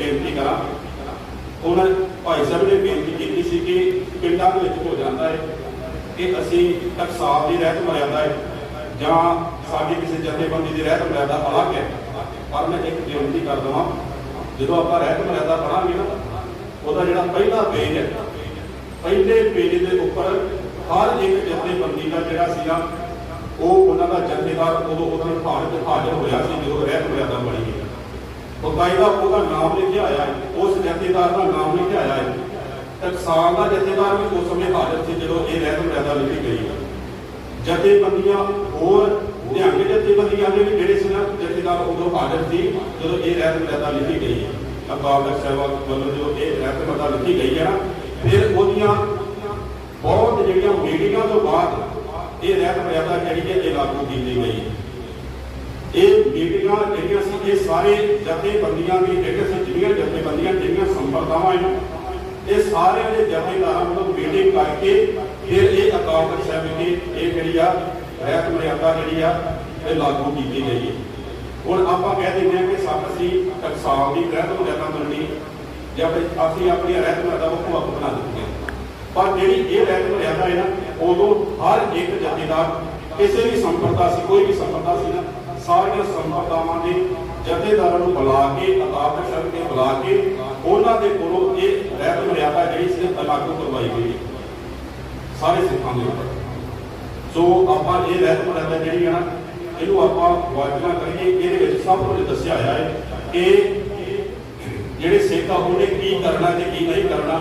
ਬੇਨਤੀ ਕਰਾਂ। ਹੁਣ ਭਾਈ ਸਾਹਿਬ ਨੇ ਬੇਨਤੀ ਕੀਤੀ ਸੀ ਕਿ ਪਿੰਡਾਂ ਦੇ ਵਿੱਚ ਹੋ ਜਾਂਦਾ ਹੈ ਕਿ ਅਸੀਂ ਟਕਸਾਲ ਦੀ ਰਹਿਤ ਮਰਿਆਦਾ ਹੈ ਜਾਂ ਸਾਡੀ ਕਿਸੇ ਜਥੇਬੰਦੀ ਦੀ ਰਹਿਤ ਮਰਿਆਦਾ ਅਲੱਗ ਹੈ ਪਰ ਮੈਂ ਇੱਕ ਬੇਨਤੀ ਕਰ ਦਵਾਂ, ਜਦੋਂ ਆਪਾਂ ਰਹਿਤ ਮਰਿਆਦਾ ਪੜਾਂਗੇ ਨਾ, ਉਹਦਾ ਜਿਹੜਾ ਪਹਿਲਾ ਪੇਜ ਹੈ ਪਹਿਲੇ ਪੇਜ ਦੇ ਉੱਪਰ ਹਰ ਇੱਕ ਜਥੇਬੰਦੀ ਦਾ ਜਿਹੜਾ ਸੀਗਾ, ਉਹ ਉਹਨਾਂ ਦਾ ਜਥੇਦਾਰ ਉਦੋਂ ਉਹਦੇ ਭਾਰਤ ਹਾਜ਼ਰ ਹੋਇਆ ਸੀ ਜਦੋਂ ਰਹਿਤ ਮਰਿਆਦਾ ਬਣੀ ਗਈ। ਬਕਾਇਦਾ ਉਹਦਾ ਨਾਮ ਲਿਖਿਆ ਆਇਆ ਹੈ। ਉਸ ਜਥੇਦਾਰ ਦਾ ਨਾਮ ਲਿਖਿਆ ਆਇਆ ਹੈ। ਟਕਸਾਲ ਦਾ ਜਥੇਦਾਰ ਵੀ ਉਸ ਸਮੇਂ ਹਾਜ਼ਰ ਸੀ ਜਦੋਂ ਇਹ ਰਹਿਤ ਮਰਿਆਦਾ ਲਿਖੀ ਗਈ ਹੈ। ਜਥੇਬੰਦੀਆਂ ਹੋਰ ਨਿਹੰਗ ਜਥੇਬੰਦੀਆਂ ਦੇ ਵੀ ਜਿਹੜੇ ਸੀ ਨਾ ਜਥੇਦਾਰ ਉਦੋਂ ਹਾਜ਼ਰ ਸੀ ਜਦੋਂ ਇਹ ਰਹਿਤ ਮਰਿਆਦਾ ਲਿਖੀ ਗਈ ਹੈ। ਅਕਾਲ ਤਖਤ ਸਾਹਿਬ ਵੱਲੋਂ ਜਦੋਂ ਇਹ ਰਹਿਤ ਮਰਿਆਦਾ ਲਿਖੀ ਗਈ ਹੈ ਨਾ, ਫਿਰ ਉਹਦੀਆਂ ਬਹੁਤ ਜਿਹੜੀਆਂ ਮੀਟਿੰਗਾਂ ਤੋਂ ਬਾਅਦ ਇਹ ਰਹਿਤ ਮਰਿਆਦਾ ਜਿਹੜੀ ਹੈ ਇਹ ਲਾਗੂ ਕੀਤੀ ਗਈ ਹੈ। ਮੀਟਿੰਗਾਂ ਜਿਹੜੀਆਂ ਸੀ ਇਹ ਸਾਰੇ ਜਥੇਬੰਦੀਆਂ ਦੀ ਜਿਹੜੇ ਸੀ, ਜਿਹੜੀਆਂ ਜਥੇਬੰਦੀਆਂ ਜਿਹੜੀਆਂ ਸੰਪਰਦਾਵਾਂ ਹਨ ਇਹ ਸਾਰੇ ਦੇ ਜਥੇਦਾਰਾਂ ਵੱਲੋਂ ਮੀਟਿੰਗ ਕਰਕੇ ਫਿਰ ਇਹ ਅਕਾਲ ਤਖਤ ਸਾਹਿਬ ਵਿਖੇ ਇਹ ਜਿਹੜੀ ਆ ਰਹਿਤ ਮਰਿਆਦਾ ਜਿਹੜੀ ਆ, ਇਹ ਲਾਗੂ ਕੀਤੀ ਗਈ ਹੈ। ਹੁਣ ਆਪਾਂ ਕਹਿ ਦਿੰਦੇ ਹਾਂ ਕਿ ਸਭ ਅਸੀਂ ਟਕਸਾਲ ਦੀ ਰਹਿਤ ਮਰਿਆਦਾ ਮੰਨਣੀ, ਜਾਂ ਅਸੀਂ ਆਪਣੀਆਂ ਰਹਿਤ ਮਰਿਆਦਾ ਵੱਖੋ ਵੱਖ ਬਣਾ ਦਿੱਤੀਆਂ। ਪਰ ਜਿਹੜੀ ਇਹ ਰਹਿਤ ਮਰਿਆਦਾ ਹੈ ਨਾ, ਉਦੋਂ ਹਰ ਇੱਕ ਜਥੇਦਾਰ, ਕਿਸੇ ਵੀ ਸੰਪਰਦਾ ਸੀ, ਕੋਈ ਵੀ ਸੰਪਰਦਾ ਸੀ ਨਾ ਸਾਰੀਆਂ ਸੰਪਰਦਾਵਾਂ ਦੇ ਜਥੇਦਾਰਾਂ ਨੂੰ ਬੁਲਾ ਕੇ ਅਕਾਲ ਤਖਤ ਸਾਹਿਬ ਬੁਲਾ ਕੇ ਉਹਨਾਂ ਦੇ ਕੋਲੋਂ ਇਹ ਰਹਿਤ ਮਰਿਆਦਾ ਜਿਹੜੀ ਸੀ ਲਾਗੂ ਕਰਵਾਈ ਗਈ ਸਾਰੇ ਸਿੱਖਾਂ ਦੇ ਉੱਪਰ। ਸੋ ਆਪਾਂ ਇਹ ਰਹਿਤ ਮਰਿਆਦਾ ਜਿਹੜੀ ਹੈ ਨਾ, ਇਹਨੂੰ ਆਪਾਂ ਵਾਚਨਾ ਕਰੀਏ। ਇਹਦੇ ਵਿੱਚ ਸਭ ਕੁਝ ਦੱਸਿਆ ਹੋਇਆ ਹੈ ਕਿ ਜਿਹੜੇ ਸਿੱਖ ਆ, ਉਹਨੇ ਕੀ ਕਰਨਾ ਤੇ ਕੀ ਨਹੀਂ ਕਰਨਾ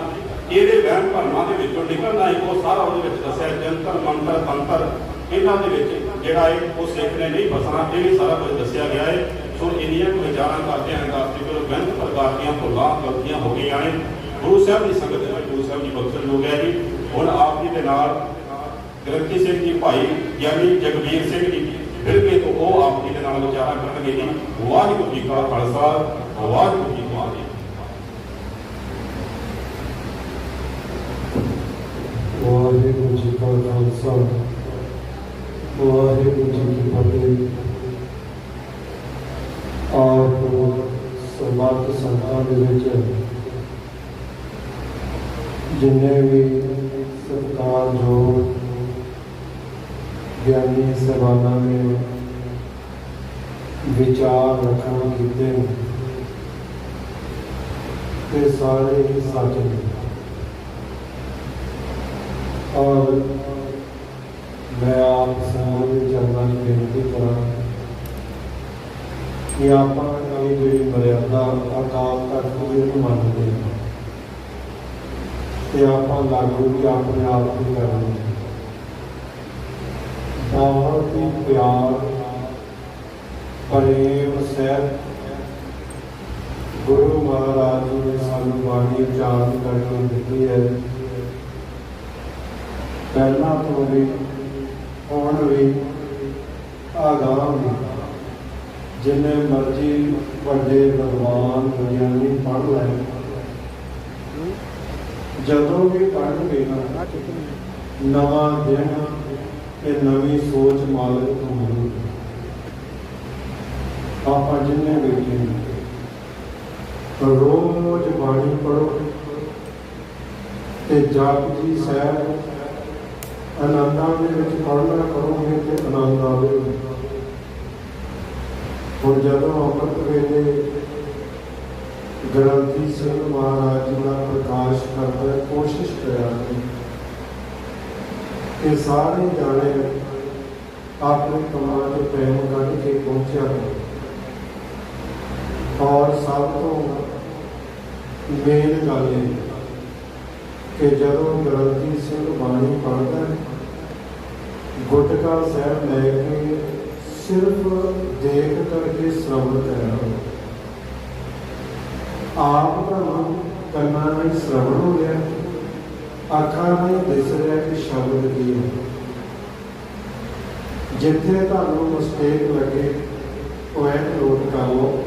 ਇਹਦੇ ਵਹਿਮ ਭਰਮਾਂ ਦੇ ਵਿੱਚੋਂ ਨਿਕਲਣਾ ਹੈ ਉਹ ਸਾਰਾ ਉਹਦੇ ਵਿੱਚ ਦੱਸਿਆ ਹੈ। ਜੰਤਰ, ਮੰਤਰ, ਤੰਤਰ, ਇਹਨਾਂ ਦੇ ਵਿੱਚ ਜਿਹੜਾ ਹੈ ਉਹ ਸਿੱਖ ਨੇ ਨਹੀਂ ਫਸਣਾ, ਇਹ ਵੀ ਸਾਰਾ ਕੁਝ ਦੱਸਿਆ ਗਿਆ ਹੈ ਸੋ ਇੰਨੀਆਂ ਕੁ ਵਿਚਾਰਾਂ ਕਰਦੇ ਹਾਂ ਦਾਸਤੀ ਕੋਲ ਬੈਂਕ ਪ੍ਰਕਾਰ ਦੀਆਂ ਭੁੱਲਾਂ ਗਲਤੀਆਂ ਹੋ ਗਈਆਂ ਨੇ। ਗੁਰੂ ਸਾਹਿਬ ਦੀ ਸੰਗਤ ਦੇ ਵਿੱਚ ਗੁਰੂ ਸਾਹਿਬ ਜੀ ਬਖਸ਼ਿਸ਼ ਹੋ ਗਿਆ ਜੀ। ਹੁਣ ਆਪ ਜੀ ਦੇ ਨਾਲ ਗ੍ਰੰਥੀ ਸਿੰਘ ਜੀ ਭਾਈ, ਯਾਨੀ ਜਗਵੀਰ ਸਿੰਘ ਜੀ, ਫਿਰ ਕੇ ਉਹ ਆਪ ਜੀ ਦੇ ਨਾਲ ਵਿਚਾਰਾਂ ਕਰਨਗੇ ਜੀ। ਵਾਹਿਗੁਰੂ ਜੀ ਕਾ ਖਾਲਸਾ, ਵਾਹਿਗੁਰੂ ਜੀ ਕੀ ਫਤਿਹ ਵਾਹਿਗੁਰੂ ਜੀ ਕਾ ਖਾਲਸਾ ਵਾਹਿਗੁਰੂ ਜੀ ਕੀ ਫਤਿਹ ਆਪ ਸਮਾਤ ਸੰਤਾਂ ਦੇ ਵਿੱਚ ਜਿੰਨੇ ਵੀ ਸਤਿਕਾਰਯੋਗ ਗਿਆਨੀ ਸਭਾਨਾਂ ਨੇ ਵਿਚਾਰ ਰੱਖਣ ਕੀਤੇ ਨੇ ਤੇ ਸਾਰੇ ਹੀ ਸੱਚ ਨੇ ਔਰ ਮੈਂ ਆਪ ਸਮੂਹ ਚਰਨਾਂ 'ਚ ਬੇਨਤੀ ਕਰਾਂ ਕਿ ਆਪਾਂ ਇਹ ਜਿਹੜੀ ਮਰਿਆਦਾ ਅਕਾਲ ਤਖਤ ਦੀ ਨੂੰ ਮੰਨਦੇ। ਹਾਂ ਤੇ ਆਪਾਂ ਲਾਗੂ ਵੀ ਆਪਣੇ ਆਪ ਹੀ ਕਰਨੀ ਬਹੁਤ ਹੀ ਪਿਆਰ ਪ੍ਰੇਮ ਸਹਿਤ ਗੁਰੂ ਮਹਾਰਾਜ ਜੀ ਨੇ ਸਾਨੂੰ ਬਾਣੀ ਉਚਾਰਨ ਕਰਕੇ ਦਿੱਤੀ ਹੈ। ਪਹਿਲਾਂ ਤੋਂ ਵੀ, ਹੁਣ ਵੀ ਆਗਾਮ ਵੀ ਜਿੰਨੇ ਮਰਜ਼ੀ ਵੱਡੇ ਵਿਦਵਾਨ ਵਿਗਿਆਨੀ ਪੜ੍ਹ ਲੈਣ ਜਦੋਂ ਵੀ ਪੜ੍ਹਨਗੇ ਨਾ, ਨਵਾਂ ਦਿਨ ਤੇ ਨਵੀਂ ਸੋਚ ਮਾਲਕ ਤੋਂ ਮਿਲੂਗੀ ਆਪਾਂ ਜਿੰਨੇ ਬੈਠੇ ਰੋਜ਼ ਬਾਣੀ ਪੜੋ ਤੇ ਜਪ ਜੀ ਸਾਹਿਬ ਆਨੰਦਾਂ ਦੇ ਵਿੱਚ ਪੜ੍ਹਨਾ ਕਰੋਗੇ ਤੇ ਆਨੰਦ ਆਵੇਗਾ ਹੁਣ ਜਦੋਂ ਅੰਮ੍ਰਿਤ ਵੇਲੇ ਗ੍ਰੰਥੀ ਸਿੰਘ ਮਹਾਰਾਜ ਜੀ ਦਾ ਪ੍ਰਕਾਸ਼ ਕਰਦਾ ਕੋਸ਼ਿਸ਼ ਕਰਿਆ ਕਰੋ ਕਿ ਸਾਰੇ ਜਾਣੇ ਆਪਣੇ ਕਮਾਂ ਦੇ ਪ੍ਰੇਮ ਕੱਢ ਕੇ ਪਹੁੰਚਿਆ ਔਰ ਸਭ ਤੋਂ ਮੇਨ ਗੱਲ ਇਹ ਕਿ ਜਦੋਂ ਗ੍ਰੰਥੀ ਸਿੰਘ ਬਾਣੀ ਪੜ੍ਹਦਾ ਹੈ ਗੁਟਕਾ ਸਾਹਿਬ ਲੈ ਕੇ ਸਿਰਫ ਦੇਖ ਕਰਕੇ ਸ਼ਰਵਣ ਕਰਨਾ ਆਪ ਦਾ ਮਨ ਕੰਨਾਂ ਨਾਲ ਸ਼ਰਵਣ ਹੋ ਗਿਆ, ਅੱਖਾਂ ਨਾਲ ਦਿਸ ਰਿਹਾ ਕਿ ਸ਼ਬਦ ਕੀ ਹੈ। ਜਿੱਥੇ ਤੁਹਾਨੂੰ ਮਿਸਟੇਕ ਲੱਗੇ, ਉਹ ਨੋਟ ਕਰ ਲਓ।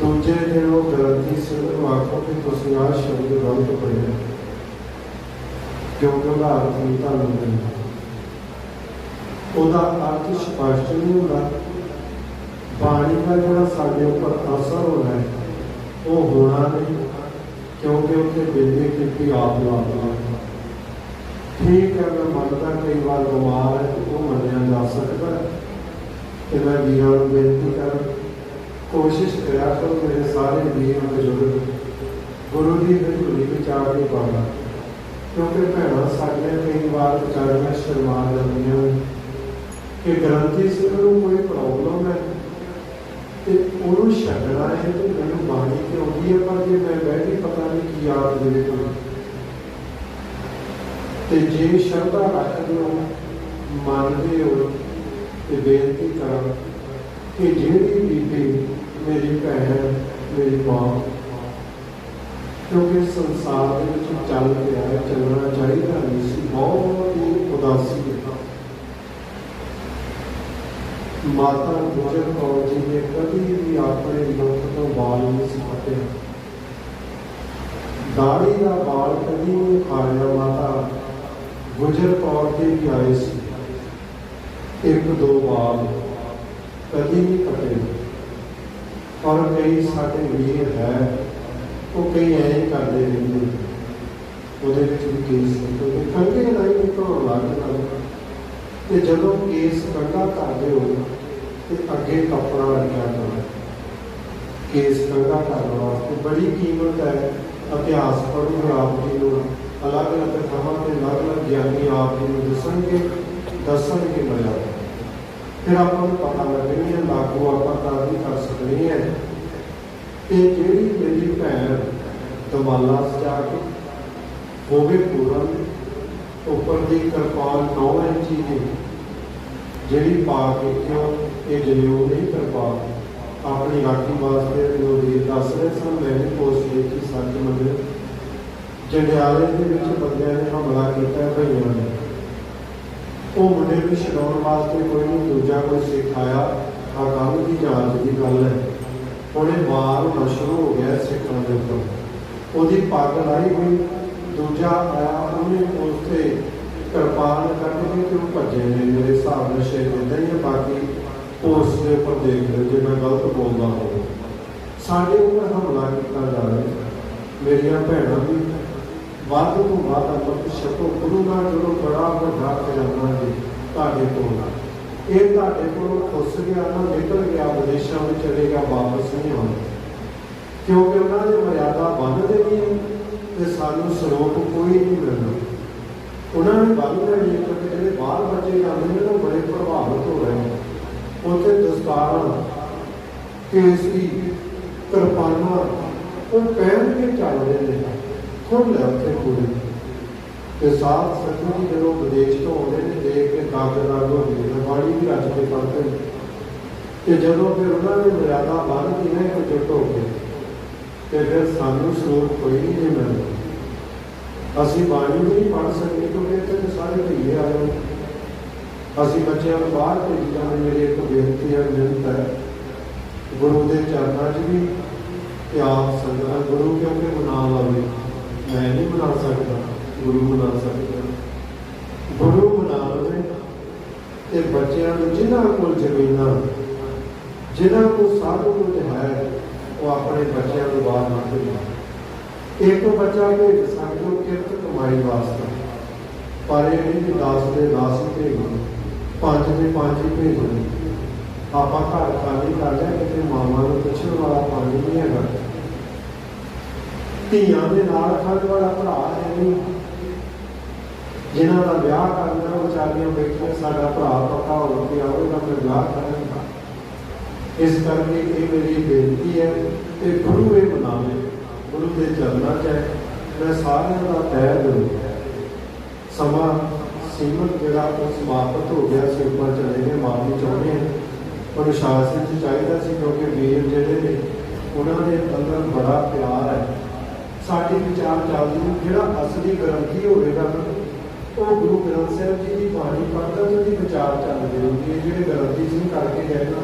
ਦੂਜੇ ਦਿਨ ਉਹ ਗ੍ਰੰਥੀ ਸਿਰ ਆਖੋ ਕਿ ਤੁਸੀਂ ਆਹ ਸ਼ਬਦ ਗਲਤ ਪੜ੍ਹਿਆ। ਕਿਉਂਕਿ ਉਹਦਾ ਅਰਥ ਨਹੀਂ ਤੁਹਾਨੂੰ ਮਿਲਦਾ ਉਹਦਾ ਅਰਥ ਸਪਸ਼ਟ ਨਹੀਂ ਹੁੰਦਾ। ਬਾਣੀ ਦਾ ਜਿਹੜਾ ਸਾਡੇ ਉੱਪਰ ਅਸਰ ਹੋਣਾ ਹੈ, ਉਹ ਹੋਣਾ ਨਹੀਂ ਕਿਉਂਕਿ ਉੱਥੇ ਬੇਨਤੀ ਕੀਤੀ ਆਪ ਲਾਉਂਦਾ ਠੀਕ ਹੈ, ਮੈਂ ਮੰਨਦਾ ਕਈ ਵਾਰ ਬਿਮਾਰ ਹੈ ਉਹ ਮੰਨਿਆ ਜਾ ਸਕਦਾ ਤੇ ਮੈਂ ਵੀਰਾਂ ਨੂੰ ਬੇਨਤੀ ਕਰ, ਕੋਸ਼ਿਸ਼ ਕਰਿਆ ਕਰੋ ਮੇਰੇ ਸਾਰੇ ਵੀਰ ਬਜ਼ੁਰਗ ਗੁਰੂ ਦੀ ਹਜ਼ੂਰੀ ਵਿੱਚ ਆ ਕੇ ਪਾਉਣਾ ਕਿਉਂਕਿ ਭੈਣਾਂ ਸਾਡੀਆਂ ਕਈ ਵਾਰ ਵਿਚਾਰੀਆਂ ਸ਼ਰਮਾ ਜਾਂਦੀਆਂ ਕਿ ਗ੍ਰੰਥੀ ਸਿੰਘ ਨੂੰ ਕੋਈ ਪ੍ਰੋਬਲਮ ਹੈ? ਤੇ ਉਹਨੂੰ ਛੱਡਣਾ ਹੈ ਤੇ ਮੈਨੂੰ ਬਾਣੀ ਤੇ ਆਉਂਦੀ ਹੈ? ਪਰ ਜੇ ਮੈਂ ਬਹਿ ਕੇ ਪਤਾ ਨਹੀਂ ਕੀ ਯਾਦ ਦੇਵੇ ਕੋਈ ਤੇ ਜੇ ਸ਼ਰਧਾ ਰੱਖਦੇ ਹੋ, ਮੰਨਦੇ ਹੋ ਤੇ ਬੇਨਤੀ ਕਰਾਂ ਕਿ ਜਿਹੜੀ ਬੀਬੀ ਮੇਰੀ ਭੈਣ, ਮੇਰੀ ਮਾਂ, ਕਿਉਂਕਿ ਸੰਸਾਰ ਦੇ ਵਿੱਚ ਚੱਲ ਪਿਆ ਚੱਲਣਾ ਚਾਹੀਦਾ ਨਹੀਂ ਸੀ, ਬਹੁਤ ਹੀ ਉਦਾਸੀ ਹੈ ਮਾਤਾ ਗੁਜਰ ਕੌਰ ਜੀ ਨੇ ਕਦੀ ਵੀ ਆਪਣੇ ਮੁਖ ਤੋਂ ਵਾਲ ਨਹੀਂ ਸੀ ਦਾੜੀ ਦਾ ਵਾਲ ਕਦੀ ਨਹੀਂ ਖਾਇਆ ਮਾਤਾ। ਗੁਜਰ ਕੌਰ ਦੇ ਵੀ ਆਏ ਸੀ। ਇੱਕ ਦੋ ਵਾਲ ਕਦੀ ਨਹੀਂ ਕੱਟੇ ਔਰ ਕਈ ਸਾਡੇ ਵੀਰ ਹੈ, ਉਹ ਕਈ ਐਂ ਕਰਦੇ ਰਹਿੰਦੇ ਉਹਦੇ ਵਿੱਚ ਵੀ ਕੇਸ ਕੰਗੇ ਨਹੀਂ ਨਿਕਲਣ ਲੱਗ ਜਾਂਦਾ ਤੇ ਜਦੋਂ ਕੇਸ ਕੰਗਾ ਕਰਦੇ ਹੋ ਤੇ ਅੱਗੇ ਕੱਪੜਾ ਲੱਗਿਆ ਕਰੋ ਕੇਸ ਕੰਗਾ ਕਰਨ ਵਾਸਤੇ ਬੜੀ ਕੀਮਤ ਹੈ, ਇਤਿਹਾਸ ਪੜ੍ਹਨ ਆਪ ਜੀ ਨੂੰ ਅਲੱਗ-ਅਲੱਗ ਥਾਵਾਂ ਤੇ ਅਲੱਗ-ਅਲੱਗ ਗਿਆਨੀ ਆਪ ਜੀ ਨੂੰ ਦੱਸਣਗੇ ਦੱਸਣਗੇ ਮਿਲਿਆ ਫਿਰ ਆਪਾਂ ਨੂੰ ਪਤਾ ਲੱਗਣੀ ਹੈ, ਲਾਗੂ ਆਪਾਂ ਤਾਂ ਨਹੀਂ ਕਰ ਸਕਦੇ ਹੈ। ਤੇ ਜਿਹੜੀ ਮੇਰੀ ਭੈਣ ਦਮਾਲਾ ਸਜਾ ਕੇ ਹੋਵੇ ਪੂਰਨ ਉੱਪਰ ਦੀ ਕਿਰਪਾਨ 9 ਇੰਚੀ ਦੀ। ਜਿਹੜੀ ਪਾ ਕੇ ਕਿਉਂ ਇਹ ਜਨੇਊ ਨਹੀਂ ਕਿਰਪਾਨ ਆਪਣੀ ਰਾਖੀ ਵਾਸਤੇ ਜੋ ਵੀ ਦੱਸ ਰਹੇ ਸਨ ਮੈਂ ਪੋਸਟ ਦੇਖੀ ਸੱਚ ਮੰਦਰ ਜੰਡਿਆਲੇ ਦੇ ਵਿੱਚ ਬੰਦਿਆਂ ਨੇ ਹਮਲਾ ਕੀਤਾ ਭਈਆਂ ਨੇ। ਉਹ ਮੁੰਡੇ ਨੂੰ ਛਡਾਉਣ ਵਾਸਤੇ ਕੋਈ ਨਹੀਂ, ਦੂਜਾ ਕੋਈ ਸਿੱਖ ਆਇਆ ਆ ਗੱਲ ਦੀ ਜਾਂਚ ਦੀ ਗੱਲ ਹੈ। ਉਹਨੇ ਵਾਰ ਹੋਣਾ ਹੋ ਗਿਆ ਸਿੱਖਣ ਦੇ ਉੱਪਰ। ਉਹਦੀ ਪੱਗ ਲਾਈ ਹੋਈ, ਦੂਜਾ ਆਇਆ ਉਹਨੇ ਉਸ ਤੇ ਕਿਰਪਾਨ ਕੱਢ ਕੇ ਤੇ ਉਹ ਭੱਜੇ ਨੇ ਮੇਰੇ ਹਿਸਾਬ ਨਾਲ ਸ਼ੇਰ ਦਿੰਦਾ ਹੀ ਹੈ ਬਾਕੀ ਉਸ ਦੇ ਉੱਪਰ ਦੇਖ ਲਿਓ ਜੇ ਮੈਂ ਗਲਤ ਬੋਲਦਾ ਹੋਵਾਂ। ਸਾਡੇ ਉੱਪਰ ਹਮਲਾ ਕੀਤਾ ਜਾ ਰਿਹਾ ਮੇਰੀਆਂ ਭੈਣਾਂ ਵੀ ਵੱਧ ਤੋਂ ਵੱਧ ਅੰਮ੍ਰਿਤ ਛਕੋ ਗੁਰੂ ਦਾ ਜਦੋਂ ਬੜਾ ਵੱਡਾ ਖਜ਼ਾਨਾ ਜੀ ਤੁਹਾਡੇ ਕੋਲ ਇਹ ਤੁਹਾਡੇ ਕੋਲ ਖੁੱਸ ਗਿਆ ਨਾ ਨਿਕਲ ਗਿਆ, ਵਿਦੇਸ਼ਾਂ ਵਿੱਚ ਚਲੇ ਗਿਆ, ਵਾਪਸ ਨਹੀਂ ਆਉਣਾ। ਕਿਉਂਕਿ ਉਹਨਾਂ ਦੀ ਮਰਿਆਦਾ ਬੰਨ ਦੇਣੀ ਹੈ ਤੇ ਸਾਨੂੰ ਸਰੋਤ ਕੋਈ ਨਹੀਂ ਮਿਲਣਾ ਉਹਨਾਂ ਨੇ ਬੰਨ ਦੇਣੀ ਹੈ ਜਿਹੜੇ ਬਾਹਰ ਬੱਚੇ ਜਾਂਦੇ ਨੇ, ਉਹ ਬੜੇ ਪ੍ਰਭਾਵਿਤ ਹੋ ਰਹੇ ਨੇ। ਉੱਥੇ ਦਸਤਾਰਾਂ ਕੇਸੀ ਕਿਰਪਾਨਾਂ, ਉਹ ਪਹਿਨ ਕੇ ਚੱਲਦੇ ਨੇ। ਖੁੱਲ ਲੈ ਉੱਥੇ ਪੂਰੇ। ਤੇ ਸਾਥ ਸੰਗਤ ਜੀ ਜਦੋਂ ਵਿਦੇਸ਼ ਤੋਂ ਆਉਂਦੇ ਨੇ, ਦੇਖ ਕੇ ਦਾਗ ਦਾਗ ਹੋ ਗਏ ਬਾਣੀ ਵੀ ਰੱਜ ਕੇ ਪੜ੍ਹਦੇ ਨੇ। ਤੇ ਜਦੋਂ ਫਿਰ ਉਹਨਾਂ ਨੇ ਮਰਿਆਦਾ ਬੰਨ ਦੀ ਨਾ ਇੱਕ ਜੁਟ ਹੋ ਗਏ। ਤੇ ਫਿਰ ਸਾਨੂੰ ਸਰੂਪ ਕੋਈ ਨਹੀਂ ਜੇ ਮਿਲਦਾ। ਅਸੀਂ ਬਾਣੀ ਨਹੀਂ ਪੜ੍ਹ ਸਕਦੇ ਕਿਉਂਕਿ ਇੱਥੇ ਤਾਂ ਸਾਰੇ ਭਈਏ ਆਏ ਹੋਏ ਅਸੀਂ ਬੱਚਿਆਂ ਨੂੰ ਬਾਹਰ ਭੇਜੀ ਜਾਂਦੇ ਇੱਕ ਬੇਨਤੀ ਹੈ ਮਿਹਨਤ ਹੈ। ਗੁਰੂ ਦੇ ਚਰਨਾਂ 'ਚ ਵੀ ਤੇ ਆਪ ਸੰਗਤਾਂ ਗੁਰੂ ਕਿਉਂਕਿ ਮਨਾ ਲਵੇ। ਮੈਂ ਨਹੀਂ ਬਣਾ ਸਕਦਾ, ਗੁਰੂ ਬਣਾ ਸਕਦਾ। ਗੁਰੂ ਬਣਾ ਲਵੇ ਤੇ ਬੱਚਿਆਂ ਨੂੰ ਜਿਨ੍ਹਾਂ ਕੋਲ ਜ਼ਮੀਨਾਂ, ਜਿਨ੍ਹਾਂ ਕੋਲ ਸਭ ਕੁਝ ਹੈ ਆਪਣੇ ਬੱਚਿਆਂ ਨੂੰ ਬਾਹਰ ਨਾ ਭੇਜਣ। ਇੱਕ ਬੱਚਾ ਭੇਜ ਸਕਦੇ ਹੋ ਕਿਰਤ ਕਮਾਈ ਵਾਸਤੇ। ਪਰ ਇਹ ਨਹੀਂ ਕਿ 10 ਦੇ 10 ਹੀ ਭੇਜਣ ਦੇ ਪੰਜ ਹੀ ਭੇਜਣ। ਆਪਾਂ ਘਰ ਖਾਲੀ ਕਰ ਲਿਆ, ਕਿਤੇ ਮਾਮਾ ਨੂੰ ਪੁੱਛਣ ਵਾਲਾ ਪਾਣੀ ਨਹੀਂ ਹੈਗਾ। ਧੀਆਂ ਦੇ ਨਾਲ ਖੜਨ ਵਾਲਾ ਭਰਾ ਹੈ ਨਹੀਂ। ਜਿਨ੍ਹਾਂ ਦਾ ਵਿਆਹ ਕਰਨਾ, ਉਹ ਵਿਚਾਰੀਆਂ ਬੈਠੀਆਂ, ਸਾਡਾ ਭਰਾ ਪੱਕਾ ਹੋ ਕੇ ਆਵੇਗਾ ਮੈਂ ਵਿਆਹ ਕਰਾਂਗਾ ਇਸ ਕਰਕੇ ਇਹ ਮੇਰੀ ਬੇਨਤੀ ਹੈ ਕਿ ਗੁਰੂ ਇਹ ਬਣਾਵੇ ਗੁਰੂ ਦੇ ਚਰਨਾਂ 'ਚ ਹੈ ਮੈਂ ਸਾਰਿਆਂ ਦਾ ਤਹਿ ਦਿਲ ਸਮਾਂ ਸੀਮਤ ਜਿਹੜਾ ਉਹ ਸਮਾਪਤ ਹੋ ਗਿਆ ਸੀ ਉੱਪਰ ਚਲੇ ਗਏ, ਮਾਫੀ ਚਾਹੁੰਦੇ ਹਾਂ। ਅਨੁਸ਼ਾਸਨ ਚ ਚਾਹੀਦਾ ਸੀ ਕਿਉਂਕਿ ਵੀਰ ਜਿਹੜੇ ਨੇ, ਉਹਨਾਂ ਦੇ ਅੰਦਰ ਬੜਾ ਪਿਆਰ ਹੈ। ਸਾਡੀ ਵਿਚਾਰ ਚੱਲਦੀ ਜਿਹੜਾ ਅਸਲੀ ਗ੍ਰੰਥੀ ਹੋਵੇਗਾ ਉਹ ਗੁਰੂ ਗ੍ਰੰਥ ਸਾਹਿਬ ਜੀ ਦੀ ਬਾਣੀ ਪੜ੍ਹਦਾ ਤੇ ਵਿਚਾਰ ਚੱਲਦੇ ਹੋਣਗੇ ਜਿਹੜੇ ਗ੍ਰੰਥੀ ਸਿੰਘ ਕਰਕੇ ਗਏ ਨਾ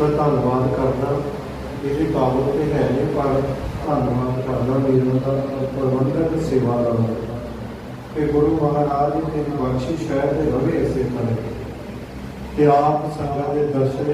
ਮੈਂ ਧੰਨਵਾਦ ਕਰਦਾ। ਇਹਦੇ ਕਾਬਲ ਤੇ ਹੈ ਨਹੀਂ, ਪਰ ਧੰਨਵਾਦ ਕਰਦਾ ਵੀਰਾਂ ਦਾ ਪ੍ਰਬੰਧਕ ਸੇਵਾ ਦਾ। ਕਿ ਗੁਰੂ ਮਹਾਰਾਜ ਜੀ ਦੀ ਬਖਸ਼ਿਸ਼ ਹੈ ਤੇ ਰਵੇ ਇਸੇ ਤਰ੍ਹਾਂ। ਕਿ ਆਪ ਸੰਗਤ ਦੇ ਦਰਸ਼ਨ